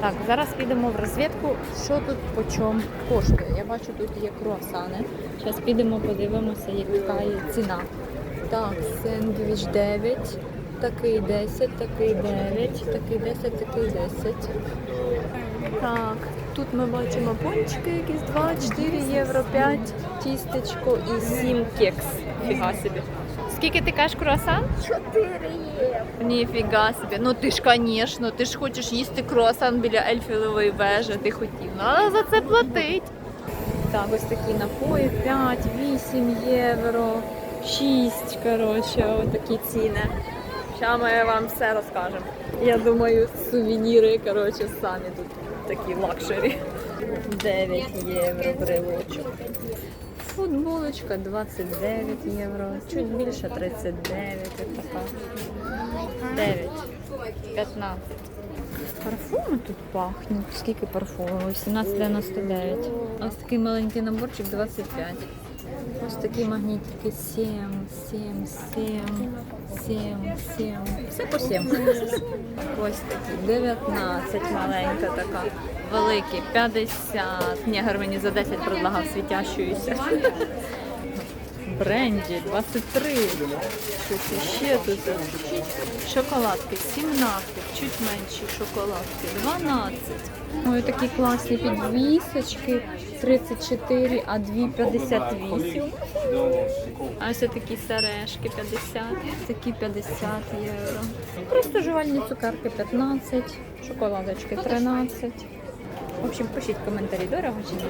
Так, зараз підемо в розвідку, що тут по чому коштує. Я бачу, тут є круасани. Зараз підемо, подивимося, яка є ціна. Так, сендвіч 9, такий 10, такий 9, такий 10, такий 10. Так, тут ми бачимо пончики якісь 2, 4 євро, 5, тістечко і 7 кекс. Фіга собі. Скільки ти кажеш круасан? 4 євро. Ніфіга собі. Ну ти ж, звісно, ти ж хочеш їсти круасан біля Ельфілової вежі, ти хотів. Ну, але за це платить. Так, ось такі напої 5, 8 євро, 6, коротше, ось такі ціни. Зараз ми вам все розкажемо. Я думаю, сувеніри, коротше, самі тут такі лакшері. 9 євро брелочок. Футболочка 29 євро, чуть більше 39, як така. 9, 15. Парфуми тут пахнуть. Скільки парфумів? 18,99. Ось такий маленький наборчик 25. Ось такі магнітики 7, 7, 7, 7, 7. Все по 7. Ось такі 19 маленька така. Великі 50. Ні, мені за 10 предлагав світящуюся. Бренді 23. Щось ще тут. Шоколадки 17, чуть менші шоколадки 12. Ой, такі класні підвісочки 34, а дві 58. А ось такі сережки 50, такі 50 євро. Просто жувальні цукерки 15, шоколадочки 13. В общем, пишіть коментарі, дорого чи ні.